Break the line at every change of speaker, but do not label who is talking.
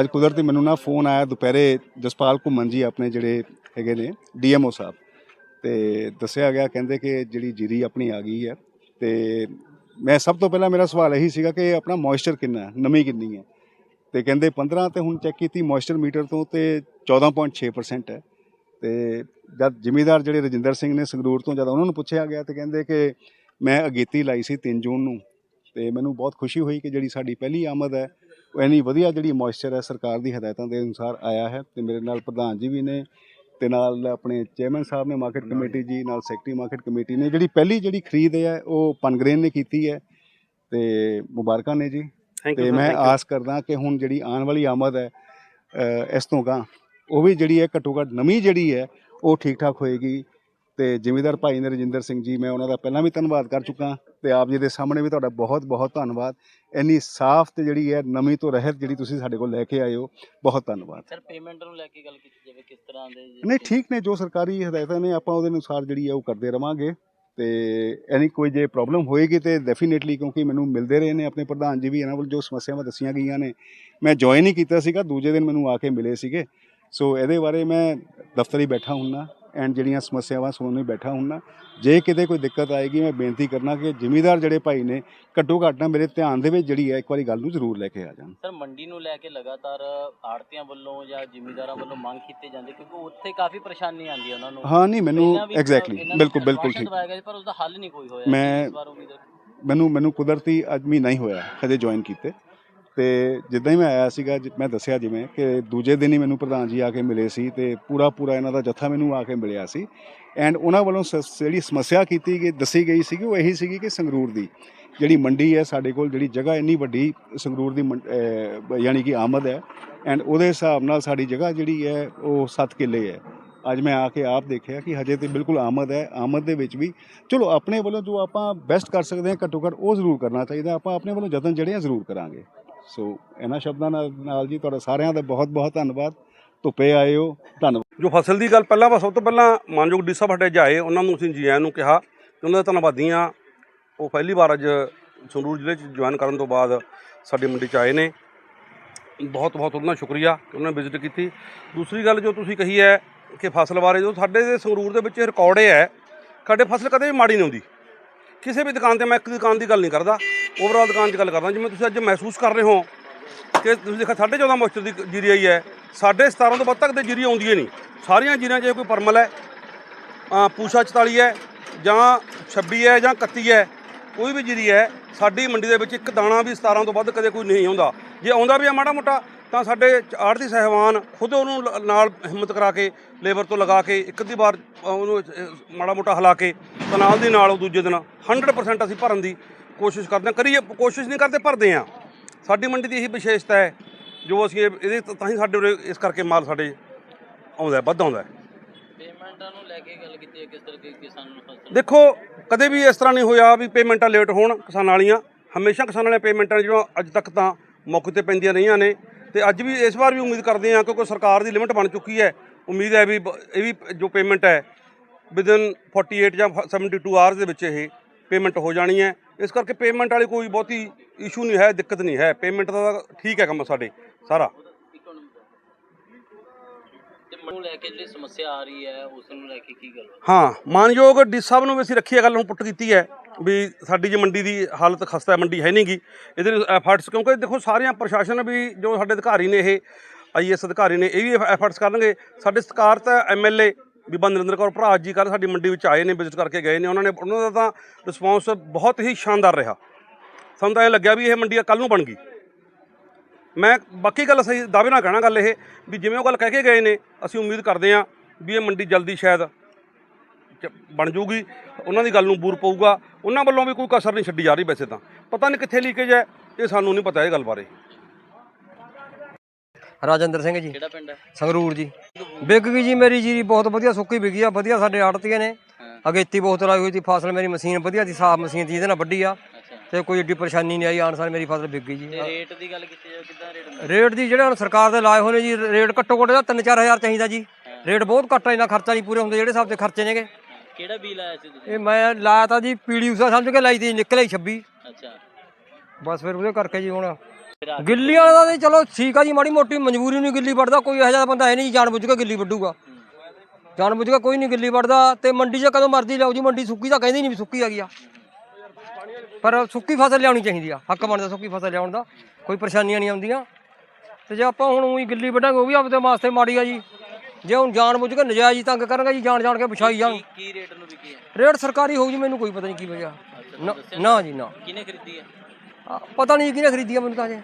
ਅੱਜ ਕੁਦਰਤੀ ਮੈਨੂੰ ਨਾ ਫੋਨ ਆਇਆ ਦੁਪਹਿਰੇ ਜਸਪਾਲ ਘੁੰਮਣ ਜੀ ਆਪਣੇ ਜਿਹੜੇ ਹੈਗੇ ਨੇ, ਡੀਐਮਓ ਸਾਹਿਬ। ਤੇ ਦੱਸਿਆ ਗਿਆ, ਕਹਿੰਦੇ ਕਿ ਜਿਹੜੀ ਜੀਰੀ ਆਪਣੀ ਆ ਗਈ ਹੈ। ਤੇ ਮੈਂ ਸਭ ਤੋਂ ਪਹਿਲਾਂ ਮੇਰਾ ਸਵਾਲ ਇਹੀ ਸੀਗਾ ਕਿ ਆਪਣਾ ਮੋਇਸਚਰ ਕਿੰਨਾ ਹੈ, ਨਮੀ ਕਿੰਨੀ ਹੈ? ਤੇ ਕਹਿੰਦੇ 15 ਤੇ ਹੁਣ ਚੈੱਕ ਕੀਤੀ ਮੋਇਸਚਰ ਮੀਟਰ ਤੋਂ ਤੇ 14.6% ਹੈ। ਤੇ ਜਦ ਜ਼ਿਮੀਦਾਰ ਜਿਹੜੇ ਰਜਿੰਦਰ ਸਿੰਘ ਨੇ ਸੰਗਰੂਰ ਤੋਂ ਜਦ ਉਹਨਾਂ ਨੂੰ ਪੁੱਛਿਆ ਗਿਆ ਤੇ ਕਹਿੰਦੇ ਕਿ ਮੈਂ ਅਗੇਤੀ ਲਾਈ ਸੀ 3 ਜੂਨ ਨੂੰ। ਤੇ ਮੈਨੂੰ ਬਹੁਤ ਖੁਸ਼ੀ ਹੋਈ ਕਿ ਜਿਹੜੀ ਸਾਡੀ ਪਹਿਲੀ ਆਮਦ ਹੈ ਇੰਨੀ ਵਧੀਆ ਜਿਹੜੀ ਮੋਇਸਚਰ ਹੈ ਸਰਕਾਰ ਦੀ ਹਦਾਇਤਾਂ ਦੇ ਅਨੁਸਾਰ ਆਇਆ ਹੈ ਤੇ ਮੇਰੇ ਨਾਲ ਪ੍ਰਧਾਨ ਜੀ ਵੀ ਨੇ ਤੇ ਨਾਲ ਆਪਣੇ ਚੇਅਰਮੈਨ ਸਾਹਿਬ ਨੇ ਮਾਰਕੀਟ ਕਮੇਟੀ ਜੀ ਨਾਲ ਸੈਕਟਰੀ ਮਾਰਕੀਟ ਕਮੇਟੀ ਨੇ ਜਿਹੜੀ ਪਹਿਲੀ ਜਿਹੜੀ ਖਰੀਦ ਹੈ ਉਹ ਪਨਗਰੇਨ ਨੇ ਕੀਤੀ ਹੈ ਤੇ ਮੁਬਾਰਕਾਂ ਨੇ ਜੀ। ਤੇ ਮੈਂ ਆਸ ਕਰਦਾ ਕਿ ਹੁਣ ਜਿਹੜੀ ਆਉਣ ਵਾਲੀ ਆਮਦ ਹੈ ਇਸ ਤੋਂ ਗਾਂ ਉਹ ਵੀ ਜਿਹੜੀ ਹੈ ਘੱਟੋ ਘੱਟ ਨਵੀਂ ਜਿਹੜੀ ਹੈ ਉਹ ਠੀਕ ਠਾਕ ਹੋਏਗੀ। ਤੇ ਜ਼ਿਮੀਦਾਰ ਭਾਈ ਨੇ ਰਜਿੰਦਰ ਸਿੰਘ ਜੀ ਮੈਂ ਉਹਨਾਂ ਦਾ ਪਹਿਲਾਂ ਵੀ ਧੰਨਵਾਦ ਕਰ ਚੁੱਕਾ। ਤੇ ਆਪ ਜੀ ਦੇ ਸਾਹਮਣੇ ਵੀ ਤੁਹਾਡਾ ਬਹੁਤ ਬਹੁਤ ਧੰਨਵਾਦ। ਇੰਨੀ ਸਾਫ਼ ਤੇ ਜਿਹੜੀ ਹੈ ਨਵੀਂ ਤੋਂ ਰਹਿਤ ਜਿਹੜੀ ਤੁਸੀਂ ਸਾਡੇ ਕੋਲ ਲੈ ਕੇ ਆਏ ਹੋ ਬਹੁਤ ਧੰਨਵਾਦ।
ਸਰ ਪੇਮੈਂਟ ਨੂੰ ਲੈ ਕੇ ਗੱਲ ਕੀਤੀ ਜਾਵੇ ਕਿਸ ਤਰ੍ਹਾਂ ਦੇ
ਨਹੀਂ ਠੀਕ ਨੇ ਜੋ ਸਰਕਾਰੀ ਹਦਾਇਤਾਂ ਨੇ ਆਪਾਂ ਉਹਦੇ ਅਨੁਸਾਰ ਜਿਹੜੀ ਹੈ ਉਹ ਕਰਦੇ ਰਵਾਂਗੇ। ਤੇ ਐਨੀ ਕੋਈ ਜੇ ਪ੍ਰੋਬਲਮ ਹੋਏਗੀ ਤੇ ਡੈਫੀਨੇਟਲੀ ਕਿਉਂਕਿ ਮੈਨੂੰ ਮਿਲਦੇ ਰਹੇ ਨੇ ਆਪਣੇ ਪ੍ਰਧਾਨ ਜੀ ਵੀ ਇਹਨਾਂ ਵੱਲ ਜੋ ਸਮੱਸਿਆਵਾਂ ਦੱਸੀਆਂ ਗਈਆਂ ਨੇ ਮੈਂ ਜੁਆਇਨ ਹੀ ਕੀਤਾ ਸੀਗਾ ਦੂਜੇ ਦਿਨ ਮੈਨੂੰ ਆ ਕੇ ਮਿਲੇ ਸੀਗੇ। ਸੋ ਇਹਦੇ ਬਾਰੇ ਮੈਂ ਦਫ਼ਤਰ ਬੈਠਾ ਹੁੰਨਾ ਐਂਡ ਜਿਹੜੀਆਂ ਸਮੱਸਿਆਵਾਂ ਸੁਣਨ ਬੈਠਾ ਹੁੰਨਾ ਜੇ ਕਿਤੇ ਕੋਈ ਦਿੱਕਤ ਆਏਗੀ ਮੈਂ ਬੇਨਤੀ ਕਰਨਾ ਕਿ ਜ਼ਿਮੀਦਾਰ ਜਿਹੜੇ ਭਾਈ ਨੇ ਘੱਟੋ ਘੱਟ ਨਾ ਮੇਰੇ ਧਿਆਨ ਦੇ ਵਿੱਚ ਜਿਹੜੀ ਹੈ ਇੱਕ ਵਾਰੀ ਗੱਲ ਨੂੰ ਜ਼ਰੂਰ ਲੈ ਕੇ ਆ ਜਾਣ।
ਸਰ ਮੰਡੀ ਨੂੰ ਲੈ ਕੇ ਲਗਾਤਾਰ ਆੜਤੀਆਂ ਵੱਲੋਂ ਜਾਂ ਜ਼ਿਮੀਂਦਾਰਾਂ ਵੱਲੋਂ ਮੰਗ ਕੀਤੇ ਜਾਂਦੇ ਕਿਉਂਕਿ ਉੱਥੇ ਕਾਫੀ ਪਰੇਸ਼ਾਨੀ ਆਉਂਦੀ ਹੈ ਉਹਨਾਂ ਨੂੰ।
ਹਾਂ ਨਹੀਂ ਮੈਨੂੰ ਐਗਜ਼ੈਕਟਲੀ ਬਿਲਕੁਲ ਬਿਲਕੁਲ ਠੀਕ।
ਪਰ ਉਸਦਾ ਹੱਲ ਨਹੀਂ ਕੋਈ ਹੋਇਆ।
ਮੈਂ- ਮੈਨੂੰ ਮੈਨੂੰ ਕੁਦਰਤੀ ਅੱਜ ਮਹੀਨਾ ਹੀ ਹੋਇਆ ਹਜੇ ਜੁਆਇਨ ਕੀਤੇ। ਤੇ ਜਿੱਦਾਂ ਹੀ ਮੈਂ ਆਇਆ ਸੀਗਾ, ਜ- ਮੈਂ ਦੱਸਿਆ ਜਿਵੇਂ ਕਿ ਦੂਜੇ ਦਿਨ ਹੀ ਮੈਨੂੰ ਪ੍ਰਧਾਨ ਜੀ ਆ ਕੇ ਮਿਲੇ ਸੀ ਤੇ ਪੂਰਾ ਪੂਰਾ ਇਹਨਾਂ ਦਾ ਜੱਥਾ ਮੈਨੂੰ ਆ ਕੇ ਮਿਲਿਆ ਸੀ। ਐਂਡ ਉਹਨਾਂ ਵੱਲੋਂ ਸ- ਜਿਹੜੀ ਸਮੱਸਿਆ ਕੀਤੀ ਗਈ, ਦੱਸੀ ਗਈ ਸੀਗੀ, ਉਹ ਇਹੀ ਸੀਗੀ ਕਿ ਸੰਗਰੂਰ ਦੀ ਜਿਹੜੀ ਮੰਡੀ ਹੈ, ਸਾਡੇ ਕੋਲ ਜਿਹੜੀ ਜਗ੍ਹਾ ਇੰਨੀ ਵੱਡੀ ਸੰਗਰੂਰ ਦੀ ਮੰਡ- ਯਾਨੀ ਕਿ ਆਮਦ ਹੈ, ਐਂਡ ਉਹਦੇ ਹਿਸਾਬ ਨਾਲ ਸਾਡੀ ਜਗ੍ਹਾ ਜਿਹੜੀ ਹੈ, ਉਹ 7 ਕਿੱਲੇ ਹੈ। ਅੱਜ ਮੈਂ ਆ ਕੇ ਆਪ ਦੇਖਿਆ ਕਿ ਹਜੇ ਤੇ ਬਿਲਕੁਲ ਆਮਦ ਹੈ, ਆਮਦ ਦੇ ਵਿੱਚ ਵੀ ਚਲੋ ਆਪਣੇ ਵੱਲੋਂ ਜੋ ਆਪਾਂ ਬੈਸਟ ਕਰ ਸਕਦੇ ਹਾਂ ਘੱਟੋ ਘੱਟ ਉਹ ਜ਼ਰੂਰ ਕਰਨਾ ਚਾਹੀਦਾ, ਆਪਾਂ ਆਪਣੇ ਵੱਲੋਂ ਯਤਨ ਜਿਹੜੇ ਆ ਜ਼ਰੂਰ ਕਰਾਂਗੇ। ਸੋ ਇਹਨਾਂ ਸ਼ਬਦਾਂ ਨਾਲ ਨਾਲ ਜੀ ਤੁਹਾਡਾ ਸਾਰਿਆਂ ਦਾ ਬਹੁਤ ਬਹੁਤ ਧੰਨਵਾਦ। ਧੁੱਪੇ ਆਏ ਹੋ ਧੰਨਵਾਦ।
ਜੋ ਫਸਲ ਦੀ ਗੱਲ ਪਹਿਲਾਂ ਵਾ ਸਭ ਤੋਂ ਪਹਿਲਾਂ ਮਾਨਯੋਗ ਡੀ ਸਾਹਿਬ ਸਾਡੇ ਜਾਏ ਉਹਨਾਂ ਨੂੰ ਅਸੀਂ ਜੀ ਆਇਆਂ ਨੂੰ ਕਿਹਾ ਕਿ ਉਹਨਾਂ ਦਾ ਧੰਨਵਾਦੀ ਹਾਂ। ਉਹ ਪਹਿਲੀ ਵਾਰ ਅੱਜ ਸੰਗਰੂਰ ਜ਼ਿਲ੍ਹੇ 'ਚ ਜੁਆਇਨ ਕਰਨ ਤੋਂ ਬਾਅਦ ਸਾਡੀ ਮੰਡੀ 'ਚ ਆਏ ਨੇ। ਬਹੁਤ ਬਹੁਤ ਉਹਨਾਂ ਦਾ ਸ਼ੁਕਰੀਆ ਕਿ ਉਹਨਾਂ ਨੇ ਵਿਜ਼ਿਟ ਕੀਤੀ। ਦੂਸਰੀ ਗੱਲ ਜੋ ਤੁਸੀਂ ਕਹੀ ਹੈ ਕਿ ਫਸਲ ਬਾਰੇ, ਜੋ ਸਾਡੇ ਦੇ ਸੰਗਰੂਰ ਦੇ ਵਿੱਚ ਰਿਕਾਰਡ ਇਹ ਹੈ, ਸਾਡੇ ਫਸਲ ਕਦੇ ਵੀ ਮਾੜੀ ਨਹੀਂ ਹੁੰਦੀ। ਕਿਸੇ ਵੀ ਦੁਕਾਨ ਤੇ ਮੈਂ ਇੱਕ ਦੁਕਾਨ ਦੀ ਗੱਲ ਨਹੀਂ ਕਰਦਾ। ਓਵਰਆਲ ਦੁਕਾਨ 'ਚ ਗੱਲ ਕਰਦਾ। ਜਿਵੇਂ ਤੁਸੀਂ ਅੱਜ ਮਹਿਸੂਸ ਕਰ ਰਹੇ ਹੋ ਕਿ ਤੁਸੀਂ ਦੇਖਿਆ 14.5 ਮੋਸਟਰ ਦੀ ਜੀਰੀ ਆਈ ਹੈ। ਸਾਢੇ 17 ਤੋਂ ਵੱਧ ਤੱਕ ਤੇ ਜੀਰੀ ਆਉਂਦੀ ਹੀ ਨਹੀਂ। ਸਾਰੀਆਂ ਜੀਰੀਆਂ 'ਚ ਕੋਈ ਪਰਮਲ ਹੈ ਪੂਸ਼ਾ 44 ਹੈ, ਜਾਂ 26 ਹੈ, ਜਾਂ 31 ਹੈ, ਕੋਈ ਵੀ ਜੀਰੀ ਹੈ, ਸਾਡੀ ਮੰਡੀ ਦੇ ਵਿੱਚ ਇੱਕ ਦਾਣਾ ਵੀ 17 ਤੋਂ ਵੱਧ ਕਦੇ ਕੋਈ ਨਹੀਂ ਆਉਂਦਾ। ਜੇ ਆਉਂਦਾ ਵੀ ਆ ਮਾੜਾ ਮੋਟਾ ਤਾਂ ਸਾਡੇ ਆੜਤੀ ਸਹਿਬਾਨ ਖੁਦ ਉਹਨੂੰ ਨਾਲ ਹਿੰਮਤ ਕਰਾ ਕੇ ਲੇਬਰ ਤੋਂ ਲਗਾ ਕੇ ਇੱਕ ਅੱਧੀ ਵਾਰ ਉਹਨੂੰ ਮਾੜਾ ਮੋਟਾ ਹਿਲਾ ਕੇ ਤਾਂ ਨਾਲ ਦੀ ਨਾਲ ਉਹ ਦੂਜੇ ਦਿਨ 100% ਅਸੀਂ ਭਰਨ ਦੀ ਕੋਸ਼ਿਸ਼ ਕਰਦੇ ਹਾਂ। ਕਰੀਏ ਕੋਸ਼ਿਸ਼ ਨਹੀਂ ਕਰਦੇ ਭਰਦੇ ਹਾਂ। ਸਾਡੀ ਮੰਡੀ ਦੀ ਇਹੀ ਵਿਸ਼ੇਸ਼ਤਾ ਹੈ ਜੋ ਅਸੀਂ ਇਹ- ਇਹਦੇ ਤਾਂ- ਹੀ ਸਾਡੇ ਉਰੇ ਇਸ ਕਰਕੇ ਮਾਲ ਸਾਡੇ ਆਉਂਦਾ ਵੱਧ ਆਉਂਦਾ
ਪੇਮੈਂਟਾਂ ਨੂੰ ਲੈ ਕੇ ਗੱਲ ਕੀਤੀ ਹੈ ਕਿਸ ਤਰ੍ਹਾਂ ਕਿ ਕਿਸਾਨ ਨੂੰ ਫਸਲ?
ਦੇਖੋ ਕਦੇ ਵੀ ਇਸ ਤਰ੍ਹਾਂ ਨਹੀਂ ਹੋਇਆ ਵੀ ਪੇਮੈਂਟਾਂ ਲੇਟ ਹੋਣ ਕਿਸਾਨਾਂ ਵਾਲੀਆਂ। ਹਮੇਸ਼ਾ ਕਿਸਾਨਾਂ ਵਾਲੀਆਂ ਪੇਮੈਂਟਾਂ ਜਿਹੜੀਆਂ ਅੱਜ ਤੱਕ ਤਾਂ ਮੌਕੇ ਤੇ ਪੈਂਦੀਆਂ ਰਹੀਆਂ ਨੇ। ਤੇ ਅੱਜ ਵੀ ਇਸ ਵਾਰ ਵੀ ਉਮੀਦ ਕਰਦੇ ਹਾਂ ਕਿਉਂਕਿ ਸਰਕਾਰ ਦੀ ਲਿਮਟ ਬਣ ਚੁੱਕੀ ਹੈ। ਉਮੀਦ ਹੈ ਵੀ ਬ- ਇਹ ਵੀ ਜੋ ਪੇਮੈਂਟ ਹੈ ਵਿਦਨ 48 ਜਾਂ 72 ਆਵਰਸ ਦੇ ਵਿੱਚ ਇਹ ਪੇਮੈਂਟ ਹੋ ਜਾਣੀ ਹੈ। ਇਸ ਕਰਕੇ ਪੇਮੈਂਟ ਵਾਲੀ ਕੋਈ ਬਹੁਤੀ ਇਸ਼ੂ ਨਹੀਂ ਹੈ, ਦਿੱਕਤ ਨਹੀਂ ਹੈ। ਪੇਮੈਂਟ ਦਾ ਤਾਂ ਠੀਕ ਹੈ ਕੰਮ ਸਾਡੇ, ਸਾਰਾ।
ਨੂੰ ਲੈ ਕੇ ਜਿਹੜੀ ਸਮੱਸਿਆ ਆ ਰਹੀ ਹੈ, ਉਸ ਨੂੰ ਲੈ ਕੇ ਕੀ ਗੱਲ ਹਾਂ,
ਮਾਨਯੋਗ ਡੀ ਸਾਹਿਬ ਨੂੰ ਵੀ ਅਸੀਂ ਰੱਖੀ ਹੈ ਗੱਲ ਨੂੰ ਪੁੱਟ ਕੀਤੀ ਹੈ ਵੀ ਸਾਡੀ ਜੇ ਮੰਡੀ ਦੀ ਹਾਲਤ ਖਸਤਾ ਹੈ, ਮੰਡੀ ਹੈ ਨਹੀਂਗੀ ਇਹਦੇ ਐਫਰਟਸ ਕਿਉਂਕਿ ਦੇਖੋ ਸਾਰੀਆਂ ਪ੍ਰਸ਼ਾਸਨ ਵੀ ਜੋ ਸਾਡੇ ਅਧਿਕਾਰੀ ਨੇ ਇਹ ਆਈਐਸ ਅਧਿਕਾਰੀ ਨੇ, ਇਹ ਵੀ ਐਫਰਟਸ ਕਰਨਗੇ। ਸਾਡੇ ਸਤਿਕਾਰਤ ਐਮਐਲਏ ਬੀਬਾ ਨਰਿੰਦਰ ਕੌਰ ਭਰਾ ਜੀ ਕੱਲ੍ਹ ਸਾਡੀ ਮੰਡੀ ਵਿੱਚ ਆਏ ਨੇ ਵਿਜ਼ਿਟ ਕਰਕੇ ਗਏ ਨੇ। ਉਹਨਾਂ ਨੇ, ਉਹਨਾਂ ਦਾ ਤਾਂ ਰਿਸਪੌਂਸ ਬਹੁਤ ਹੀ ਸ਼ਾਨਦਾਰ ਰਿਹਾ। ਸਾਨੂੰ ਤਾਂ ਇਹ ਲੱਗਿਆ ਵੀ ਇਹ ਮੰਡੀ ਕੱਲ ਨੂੰ ਬਣ ਗਈ। ਮੈਂ ਬਾਕੀ ਗੱਲ ਸਹੀ ਦਾਅਵੇ ਨਾਲ ਕਹਿਣਾ ਗੱਲ ਇਹ ਵੀ ਜਿਵੇਂ ਉਹ ਗੱਲ ਕਹਿ ਕੇ ਗਏ ਨੇ ਅਸੀਂ ਉਮੀਦ ਕਰਦੇ ਹਾਂ ਵੀ ਇਹ ਮੰਡੀ ਜਲਦੀ ਸ਼ਾਇਦ ਚ- ਬਣ ਜੂਗੀ ਉਹਨਾਂ ਦੀ ਗੱਲ ਨੂੰ ਬੂਰ ਪਊਗਾ ਉਹਨਾਂ ਵੱਲੋਂ ਵੀ ਕੋਈ ਕਸਰ ਨਹੀਂ ਛੱਡੀ ਜਾ ਰਹੀ ਵੈਸੇ ਤਾਂ। ਪਤਾ ਨਹੀਂ ਕਿੱਥੇ ਲੀਕੇਜ ਹੈ ਇਹ ਸਾਨੂੰ ਨਹੀਂ ਪਤਾ ਇਹ ਗੱਲ ਬਾਰੇ।
ਰਾਜਿੰਦਰ ਸਿੰਘ ਜੀ।
ਕਿਹੜਾ ਪਿੰਡ ਹੈ?
ਸੰਗਰੂਰ ਜੀ। ਵਿਕ ਗਈ ਜੀ ਮੇਰੀ ਜੀਰੀ ਬਹੁਤ ਵਧੀਆ ਸੁੱਕੀ ਵਿਕੀ ਆ ਵਧੀਆ ਸਾਡੇ ਆੜਤੀਆਂ ਨੇ। ਅਗੇਤੀ ਬਹੁਤ ਲਾਈ ਹੋਈ ਸੀ ਫਸਲ ਮੇਰੀ ਮਸ਼ੀਨ ਵਧੀਆ ਦੀ ਸਾਫ਼ ਮਸ਼ੀਨ ਦੀ ਇਹਦੇ ਨਾਲ ਵੱਡੀ ਆ। ਤੇ ਕੋਈ ਏਡੀ ਪਰੇਸ਼ਾਨੀ ਨਹੀਂ ਆਈ ਆਨਸਾਰ ਮੇਰੀ ਫਸਲ ਵਿਕ ਗਈ ਜੀ।
ਤੇ ਰੇਟ ਦੀ ਗੱਲ ਕੀਤੀ ਜਾਵੇ ਕਿੱਦਾਂ ਰੇਟ?
ਰੇਟ ਦੀ ਜਿਹੜੇ ਹੁਣ ਸਰਕਾਰ ਦੇ ਲਾਏ ਹੋਏ ਨੇ ਜੀ ਰੇਟ ਘੱਟੋ ਘੱਟ ਦਾ 3-4000 ਚਾਹੀਦਾ ਜੀ। ਰੇਟ ਬਹੁਤ ਘੱਟ ਇਹਨਾਂ ਖਰਚਾ ਨਹੀਂ ਪੂਰੇ ਹੁੰਦੇ ਜਿਹੜੇ ਹਿਸਾਬ ਦੇ ਖਰਚੇ ਨੇਗੇ।
ਕਿਹੜਾ ਬੀਲ ਆਇਆ ਸੀ ਤੁਸੀਂ?
ਇਹ ਮੈਂ ਲਾਇਆ ਤਾਂ ਜੀ ਪੀੜੀ ਉਸਾ ਸਮਝ ਕੇ ਲਾਈ ਤੀ ਨਿਕਲੇ 26
ਅੱਛਾ।
ਬਸ ਫਿਰ ਉਹਦੇ ਕਰਕੇ ਜੀ ਹੁਣ। ਗਿੱਲੀ ਵਾਲਾ ਦਾ ਤੇ ਚਲੋ ਠੀਕ ਆ ਜੀ ਮਾੜੀ ਮੋਟੀ ਮਜਬੂਰੀ ਨੂੰ ਗਿੱਲੀ ਵੱਢਦਾ ਕੋਈ ਇਹੋ ਜਿਹਾ ਬੰਦਾ ਹੈ ਨਹੀਂ ਜਾਣ ਬੁੱਝ ਕੇ ਗਿੱਲੀ ਵੱਢੂਗਾ। ਜਾਣ ਬੁੱਝ ਕੇ ਕੋਈ ਨਹੀਂ ਗਿੱਲੀ ਵੱਢਦਾ ਤੇ ਮੰਡੀ 'ਚ ਕਦੋਂ ਮਰਜ਼ੀ ਲਿਆਓ ਜੀ ਮੰਡੀ ਸੁੱਕੀ ਤਾਂ ਕਹਿੰਦੀ ਨਹੀਂ ਵੀ ਸੁੱਕੀ ਆ ਗਈ ਆ। ਪਰ ਸੁੱਕੀ ਫਸਲ ਲਿਆਉਣੀ ਚਾਹੀਦੀ ਆ ਹੱਕ ਬਣਦਾ ਸੁੱਕੀ ਫਸਲ ਲਿਆਉਣ ਦਾ ਕੋਈ ਪਰੇਸ਼ਾਨੀਆਂ ਨਹੀਂ ਆਉਂਦੀਆਂ। ਤੇ ਜੇ ਆਪਾਂ ਹੁਣ ਉਹੀ ਗਿੱਲੀ ਵੱਢਾਂਗੇ ਉਹ ਵੀ ਆਪਦੇ ਵਾਸਤੇ ਮਾੜੀ ਆ ਜੀ। ਜੇ ਹੁਣ ਜਾਣ ਬੁੱਝ ਕੇ ਨਜਾਇਜ਼ ਤੰਗ ਕਰਾਂਗੇ ਜੀ ਜਾਣ ਜਾਣ ਕੇ ਵਿਛਾਈ ਜਾਣ।
ਕੀ- ਰੇਟ ਨੂੰ ਵਿਕੀ ਹੈ
ਰੇਟ ਸਰਕਾਰੀ ਹੋਊ ਜੀ ਮੈਨੂੰ ਕੋਈ ਪਤਾ ਨਹੀਂ ਕੀ ਵਜ੍ਹਾ। ਨਾ- ਨਾ ਜੀ ਨਾ।
ਕਿਹਨੇ ਖਰੀਦੀ ਹੈ
ਆ, ਪਤਾ ਨਹੀਂ ਕਿਹਨੇ ਖਰੀਦੀ ਆ ਮੈਨੂੰ ਤਾਂ ਜੇ